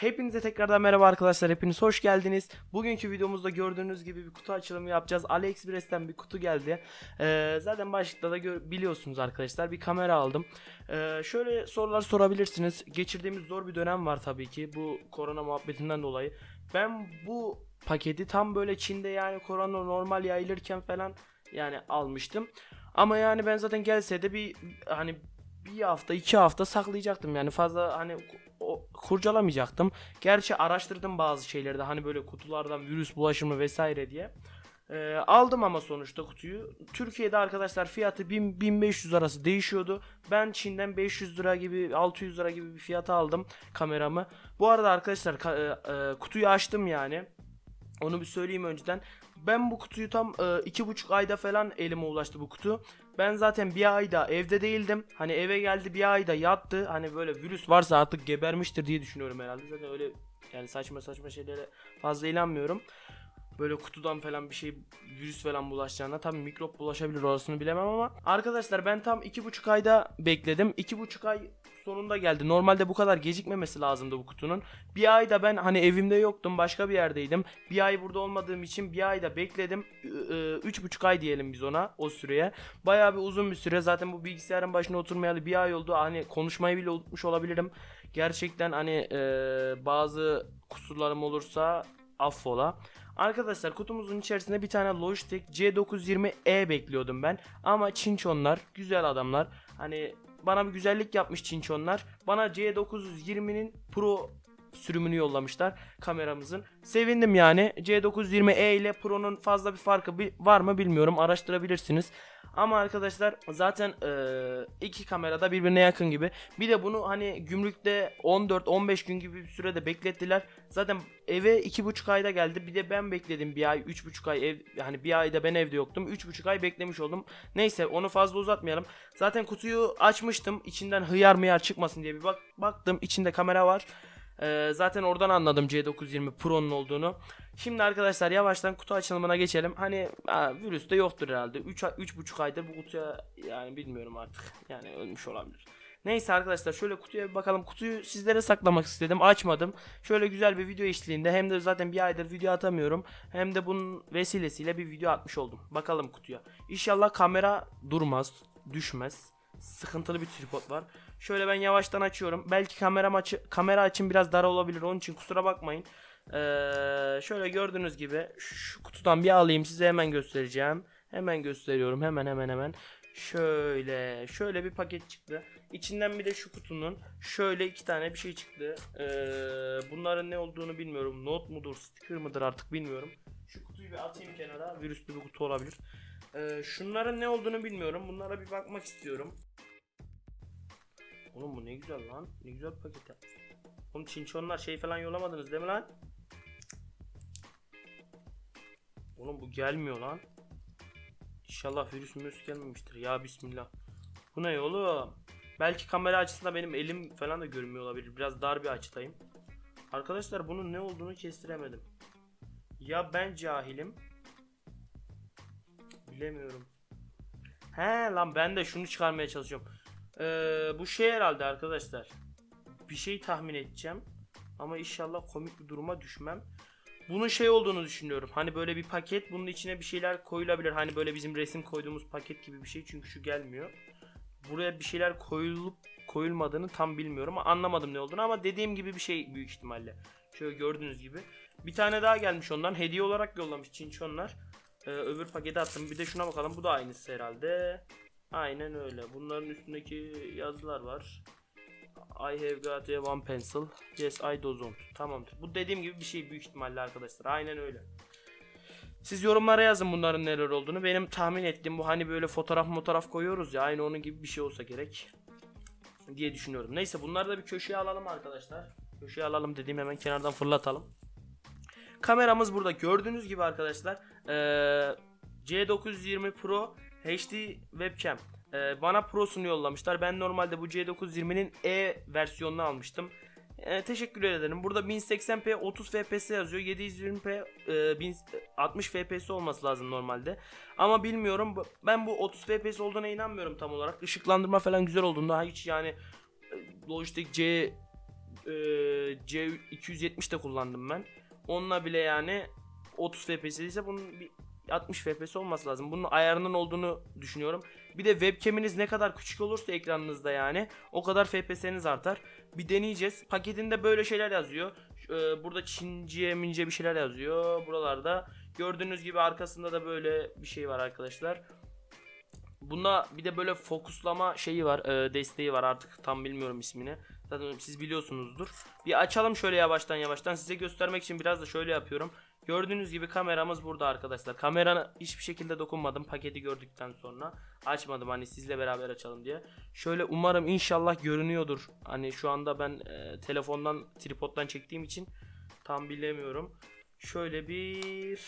Hepinize tekrardan merhaba arkadaşlar. Hepiniz hoş geldiniz. Bugünkü videomuzda gördüğünüz gibi bir kutu açılımı yapacağız. AliExpress'ten bir kutu geldi. Ee, zaten başlıkta da biliyorsunuz arkadaşlar. Bir kamera aldım. Ee, şöyle sorular sorabilirsiniz. Geçirdiğimiz zor bir dönem var tabii ki. Bu korona muhabbetinden dolayı. Ben bu paketi tam böyle Çin'de yani korona normal yayılırken falan yani almıştım. Ama yani ben zaten gelse de bir hani bir hafta iki hafta saklayacaktım yani fazla hani o, kurcalamayacaktım. Gerçi araştırdım bazı şeyleri de hani böyle kutulardan virüs bulaşır mı vesaire diye. Ee, aldım ama sonuçta kutuyu. Türkiye'de arkadaşlar fiyatı 1000-1500 arası değişiyordu. Ben Çin'den 500 lira gibi 600 lira gibi bir fiyata aldım kameramı. Bu arada arkadaşlar ka- e, e, kutuyu açtım yani. Onu bir söyleyeyim önceden. Ben bu kutuyu tam e, iki buçuk ayda falan elime ulaştı bu kutu. Ben zaten bir ayda evde değildim. Hani eve geldi bir ayda yattı. Hani böyle virüs varsa artık gebermiştir diye düşünüyorum herhalde. Zaten öyle yani saçma saçma şeylere fazla inanmıyorum. Böyle kutudan falan bir şey virüs falan bulaşacağına tabii mikrop bulaşabilir orasını bilemem ama arkadaşlar ben tam iki buçuk ayda bekledim. iki buçuk ay sonunda geldi. Normalde bu kadar gecikmemesi lazımdı bu kutunun. Bir ayda ben hani evimde yoktum başka bir yerdeydim. Bir ay burada olmadığım için bir ayda bekledim. Ü- ü- Üç buçuk ay diyelim biz ona o süreye. Bayağı bir uzun bir süre. Zaten bu bilgisayarın başına oturmayalı bir ay oldu. Hani konuşmayı bile unutmuş olabilirim. Gerçekten hani e, bazı kusurlarım olursa affola. Arkadaşlar kutumuzun içerisinde bir tane Logitech C920E bekliyordum ben. Ama Çinçonlar güzel adamlar. Hani bana bir güzellik yapmış Çinçonlar. Bana C920'nin Pro sürümünü yollamışlar kameramızın. Sevindim yani. C920E ile Pro'nun fazla bir farkı var mı bilmiyorum. Araştırabilirsiniz. Ama arkadaşlar zaten eee, iki kamerada birbirine yakın gibi. Bir de bunu hani gümrükte 14-15 gün gibi bir sürede beklettiler. Zaten eve iki buçuk ayda geldi. Bir de ben bekledim bir ay, üç buçuk ay ev, hani bir ayda ben evde yoktum. Üç buçuk ay beklemiş oldum. Neyse onu fazla uzatmayalım. Zaten kutuyu açmıştım. İçinden hıyar mıyar çıkmasın diye bir bak baktım. İçinde kamera var. Ee, zaten oradan anladım C920 Pro'nun olduğunu. Şimdi arkadaşlar yavaştan kutu açılımına geçelim. Hani ha, virüs de yoktur herhalde. 3 3,5 aydır bu kutuya yani bilmiyorum artık. Yani ölmüş olabilir. Neyse arkadaşlar şöyle kutuya bir bakalım. Kutuyu sizlere saklamak istedim. Açmadım. Şöyle güzel bir video eşliğinde hem de zaten bir aydır video atamıyorum. Hem de bunun vesilesiyle bir video atmış oldum. Bakalım kutuya. İnşallah kamera durmaz, düşmez. Sıkıntılı bir tripod var. Şöyle ben yavaştan açıyorum. Belki kameram açı kamera açım biraz dar olabilir. Onun için kusura bakmayın. Ee, şöyle gördüğünüz gibi şu kutudan bir alayım size hemen göstereceğim. Hemen gösteriyorum. Hemen hemen hemen. Şöyle şöyle bir paket çıktı. İçinden bir de şu kutunun şöyle iki tane bir şey çıktı. Ee, bunların ne olduğunu bilmiyorum. Not mudur, sticker mıdır artık bilmiyorum. Şu kutuyu bir atayım kenara. Virüslü bir kutu olabilir. Ee, şunların ne olduğunu bilmiyorum. Bunlara bir bakmak istiyorum. Oğlum bu ne güzel lan. Ne güzel paket yapmış. Oğlum çinçonlar şey falan yollamadınız değil mi lan? Oğlum bu gelmiyor lan. İnşallah virüs mürüs gelmemiştir. Ya bismillah. Bu ne oğlum? Belki kamera açısında benim elim falan da görünmüyor olabilir. Biraz dar bir açıdayım. Arkadaşlar bunun ne olduğunu kestiremedim. Ya ben cahilim. Bilemiyorum. He lan ben de şunu çıkarmaya çalışıyorum. Ee, bu şey herhalde arkadaşlar. Bir şey tahmin edeceğim. Ama inşallah komik bir duruma düşmem. Bunun şey olduğunu düşünüyorum. Hani böyle bir paket bunun içine bir şeyler koyulabilir. Hani böyle bizim resim koyduğumuz paket gibi bir şey. Çünkü şu gelmiyor. Buraya bir şeyler koyulup koyulmadığını tam bilmiyorum. Anlamadım ne olduğunu ama dediğim gibi bir şey büyük ihtimalle. Şöyle gördüğünüz gibi. Bir tane daha gelmiş ondan. Hediye olarak yollamış Çinçonlar. Ee, öbür paketi attım. Bir de şuna bakalım. Bu da aynısı herhalde. Aynen öyle. Bunların üstündeki yazılar var. I have got a one pencil. Yes I don't. Tamamdır. Bu dediğim gibi bir şey büyük ihtimalle arkadaşlar. Aynen öyle. Siz yorumlara yazın bunların neler olduğunu. Benim tahmin ettiğim bu hani böyle fotoğraf fotoğraf koyuyoruz ya aynı onun gibi bir şey olsa gerek diye düşünüyorum. Neyse bunları da bir köşeye alalım arkadaşlar. Köşeye alalım dediğim hemen kenardan fırlatalım. Kameramız burada gördüğünüz gibi arkadaşlar. Ee, C920 Pro HD webcam. Ee, bana Pro'sunu yollamışlar. Ben normalde bu C920'nin E versiyonunu almıştım. Ee, teşekkür ederim. Burada 1080p 30 fps yazıyor. 720p e, 1000 60 fps olması lazım normalde. Ama bilmiyorum. Ben bu 30 fps olduğuna inanmıyorum tam olarak. Işıklandırma falan güzel olduğunda hiç yani e, Logitech C e, C270 de kullandım ben. Onunla bile yani 30 FPS ise bunun bir 60 FPS olması lazım. Bunun ayarının olduğunu düşünüyorum. Bir de webcam'iniz ne kadar küçük olursa ekranınızda yani o kadar FPS'iniz artar. Bir deneyeceğiz. Paketinde böyle şeyler yazıyor. Ee, burada Çince mince bir şeyler yazıyor. Buralarda gördüğünüz gibi arkasında da böyle bir şey var arkadaşlar. Bunda bir de böyle fokuslama şeyi var, e, desteği var artık tam bilmiyorum ismini. Zaten siz biliyorsunuzdur. Bir açalım şöyle yavaştan yavaştan size göstermek için biraz da şöyle yapıyorum. Gördüğünüz gibi kameramız burada arkadaşlar. Kamerana hiçbir şekilde dokunmadım paketi gördükten sonra. Açmadım hani sizle beraber açalım diye. Şöyle umarım inşallah görünüyordur. Hani şu anda ben e, telefondan tripoddan çektiğim için tam bilemiyorum. Şöyle bir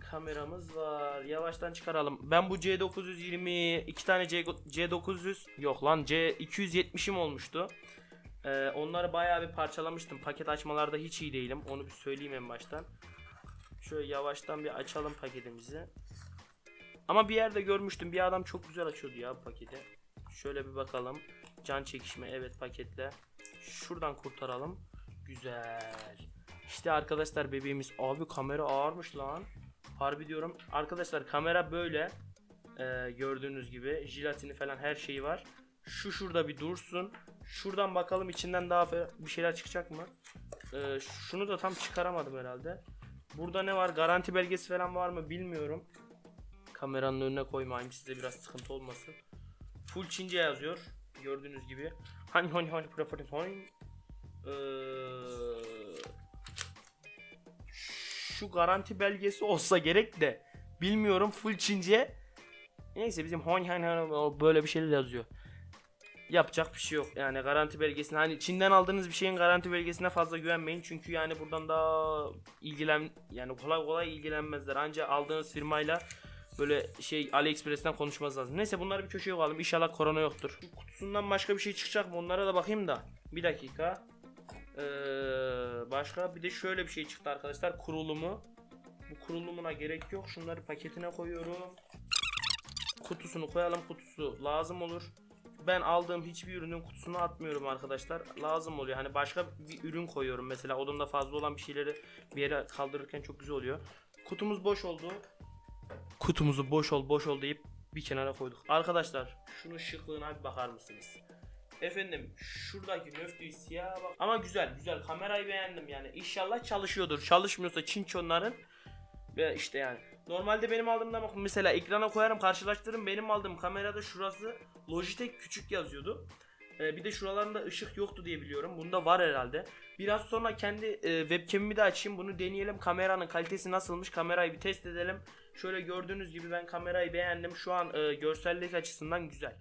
kameramız var. Yavaştan çıkaralım. Ben bu C920 iki tane C, C900 yok lan C270'im olmuştu. Ee, onları bayağı bir parçalamıştım. Paket açmalarda hiç iyi değilim. Onu bir söyleyeyim en baştan. Şöyle yavaştan bir açalım paketimizi. Ama bir yerde görmüştüm. Bir adam çok güzel açıyordu ya paketi. Şöyle bir bakalım. Can çekişme evet paketle. Şuradan kurtaralım. Güzel. İşte arkadaşlar bebeğimiz. Abi kamera ağırmış lan. Harbi diyorum. Arkadaşlar kamera böyle. Ee, gördüğünüz gibi. Jilatini falan her şeyi var. Şu şurada bir dursun. Şuradan bakalım içinden daha bir şeyler çıkacak mı? Ee, şunu da tam çıkaramadım herhalde. Burada ne var? Garanti belgesi falan var mı bilmiyorum. Kameranın önüne koymayayım size biraz sıkıntı olmasın. Full Çince yazıyor. Gördüğünüz gibi. Hani hani hani preference hani. Ee, şu garanti belgesi olsa gerek de bilmiyorum full Çince. Neyse bizim hon han han böyle bir şeyler yazıyor. Yapacak bir şey yok. Yani garanti belgesine hani Çin'den aldığınız bir şeyin garanti belgesine fazla güvenmeyin. Çünkü yani buradan da ilgilen yani kolay kolay ilgilenmezler. Ancak aldığınız firmayla böyle şey AliExpress'ten konuşmanız lazım. Neyse bunları bir köşeye koyalım. İnşallah korona yoktur. Şu kutusundan başka bir şey çıkacak mı? Onlara da bakayım da. Bir dakika. Ee, başka bir de şöyle bir şey çıktı arkadaşlar. Kurulumu. Bu kurulumuna gerek yok. Şunları paketine koyuyorum. Kutusunu koyalım. Kutusu lazım olur. Ben aldığım hiçbir ürünün kutusunu atmıyorum arkadaşlar. Lazım oluyor. Hani başka bir ürün koyuyorum. Mesela odamda fazla olan bir şeyleri bir yere kaldırırken çok güzel oluyor. Kutumuz boş oldu. Kutumuzu boş ol boş ol deyip bir kenara koyduk. Arkadaşlar şunun şıklığına bir bakar mısınız? Efendim şuradaki nöftüyü siyah bak. Ama güzel güzel kamerayı beğendim yani. İnşallah çalışıyordur. Çalışmıyorsa çinçonların ve işte yani. Normalde benim aldığımda bak mesela ekrana koyarım karşılaştırırım. Benim aldığım kamerada şurası Logitech küçük yazıyordu. Ee, bir de şuralarında ışık yoktu diye biliyorum. Bunda var herhalde. Biraz sonra kendi e, webcam'imi de açayım. Bunu deneyelim. Kameranın kalitesi nasılmış? Kamerayı bir test edelim. Şöyle gördüğünüz gibi ben kamerayı beğendim. Şu an e, görsellik açısından güzel.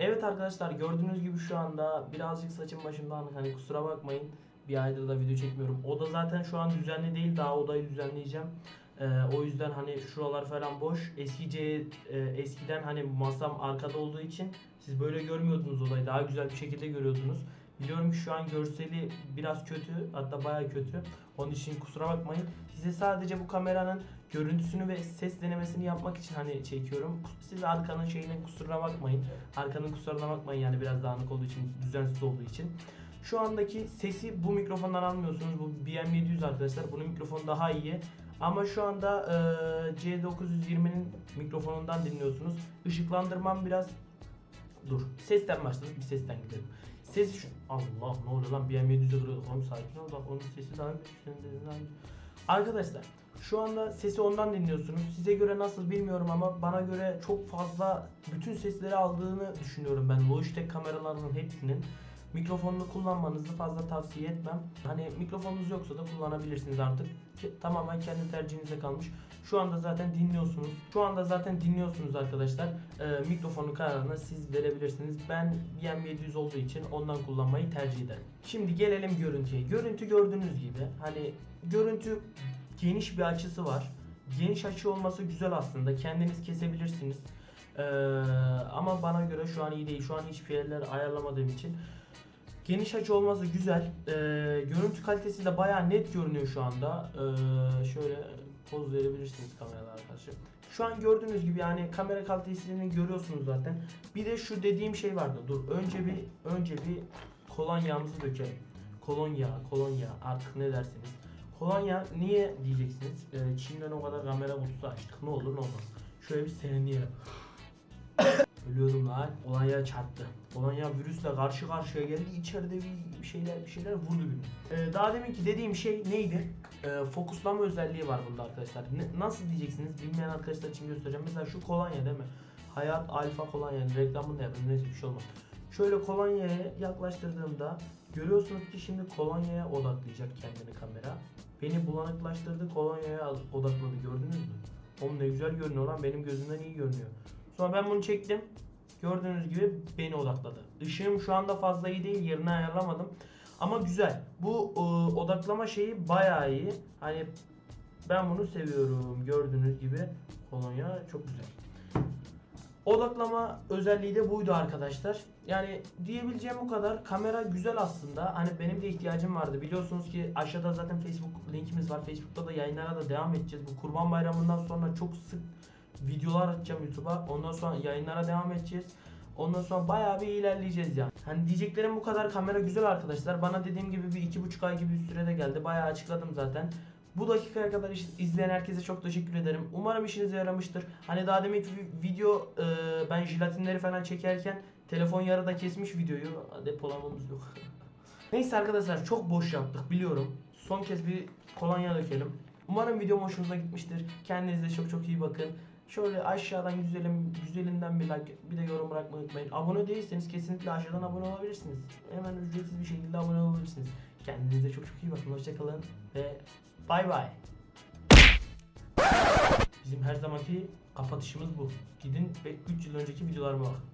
Evet arkadaşlar gördüğünüz gibi şu anda birazcık saçım başımdan hani kusura bakmayın. Bir aydır da video çekmiyorum. Oda zaten şu an düzenli değil. Daha odayı düzenleyeceğim. Ee, o yüzden hani şuralar falan boş. Eskice e, eskiden hani masam arkada olduğu için siz böyle görmüyordunuz odayı. Daha güzel bir şekilde görüyordunuz. Biliyorum ki şu an görseli biraz kötü. Hatta baya kötü. Onun için kusura bakmayın. Size sadece bu kameranın görüntüsünü ve ses denemesini yapmak için hani çekiyorum. Siz arkanın şeyine kusura bakmayın. Arkanın kusuruna bakmayın yani biraz dağınık olduğu için, düzensiz olduğu için. Şu andaki sesi bu mikrofondan almıyorsunuz. Bu BM700 arkadaşlar. Bunun mikrofonu daha iyi. Ama şu anda e, C920'nin mikrofonundan dinliyorsunuz. Işıklandırmam biraz dur. Sesten başladık. Bir sesten gidelim. Sesi şu Allah ne oluyor lan BM700'e duruyorduk. Oğlum sakin ol bak onun sesi daha güçlü. Arkadaşlar şu anda sesi ondan dinliyorsunuz. Size göre nasıl bilmiyorum ama bana göre çok fazla bütün sesleri aldığını düşünüyorum ben. Logitech kameralarının hepsinin. Mikrofonunu kullanmanızı fazla tavsiye etmem. Hani mikrofonunuz yoksa da kullanabilirsiniz artık. Tamamen kendi tercihinize kalmış. Şu anda zaten dinliyorsunuz. Şu anda zaten dinliyorsunuz arkadaşlar. Ee, mikrofonu kararını siz verebilirsiniz. Ben BM700 olduğu için ondan kullanmayı tercih ederim. Şimdi gelelim görüntüye. Görüntü gördüğünüz gibi hani görüntü geniş bir açısı var. Geniş açı olması güzel aslında. Kendiniz kesebilirsiniz. Ee, ama bana göre şu an iyi değil. Şu an hiçbir yerler ayarlamadığım için. Geniş açı olması güzel. Ee, görüntü kalitesi de bayağı net görünüyor şu anda. Ee, şöyle poz verebilirsiniz kamerada arkadaşlar. Şu an gördüğünüz gibi yani kamera kalitesini görüyorsunuz zaten. Bir de şu dediğim şey vardı. Dur önce bir önce bir kolonyamızı dökelim. kolonya, kolonya artık ne dersiniz. Kolonya niye diyeceksiniz? Ee, Çin'den o kadar kamera kutusu açtık. Ne olur ne olmaz. Şöyle bir serinleyelim. Ölüyordum lan. Kolonya çarptı. Kolonya virüsle karşı karşıya geldi. İçeride bir şeyler bir şeyler vurdu beni. Ee, daha deminki dediğim şey neydi? Ee, fokuslama özelliği var bunda arkadaşlar. Ne- nasıl diyeceksiniz? Bilmeyen arkadaşlar için göstereceğim. Mesela şu kolonya değil mi? Hayat Alfa kolonya. Reklamını da yapayım. Neyse bir şey olmaz. Şöyle kolonyaya yaklaştırdığımda görüyorsunuz ki şimdi kolonyaya odaklayacak kendini kamera. Beni bulanıklaştırdı kolonyaya odakladı gördünüz mü? Oğlum ne güzel görünüyor lan benim gözümden iyi görünüyor. Sonra ben bunu çektim. Gördüğünüz gibi beni odakladı. Işığım şu anda fazla iyi değil yerini ayarlamadım. Ama güzel. Bu e, odaklama şeyi bayağı iyi. Hani ben bunu seviyorum. Gördüğünüz gibi kolonya çok güzel. Odaklama özelliği de buydu arkadaşlar. Yani diyebileceğim bu kadar. Kamera güzel aslında. Hani benim de ihtiyacım vardı. Biliyorsunuz ki aşağıda zaten Facebook linkimiz var. Facebook'ta da yayınlara da devam edeceğiz. Bu Kurban Bayramı'ndan sonra çok sık videolar atacağım YouTube'a. Ondan sonra yayınlara devam edeceğiz. Ondan sonra bayağı bir ilerleyeceğiz yani. Hani diyeceklerim bu kadar. Kamera güzel arkadaşlar. Bana dediğim gibi bir iki buçuk ay gibi bir sürede geldi. Bayağı açıkladım zaten. Bu dakikaya kadar izleyen herkese çok teşekkür ederim. Umarım işinize yaramıştır. Hani daha vi- video e, ben jelatinleri falan çekerken telefon yarıda kesmiş videoyu. Depolamamız yok. Neyse arkadaşlar çok boş yaptık biliyorum. Son kez bir kolonya dökelim. Umarım videom hoşunuza gitmiştir. Kendinize çok çok iyi bakın. Şöyle aşağıdan güzelim, güzelinden bir like, bir de yorum bırakmayı unutmayın. Abone değilseniz kesinlikle aşağıdan abone olabilirsiniz. Hemen ücretsiz bir şekilde abone olabilirsiniz. Kendinize çok çok iyi bakın. Hoşçakalın ve bay bay. Bizim her zamanki kapatışımız bu. Gidin ve 3 yıl önceki videolarıma bakın.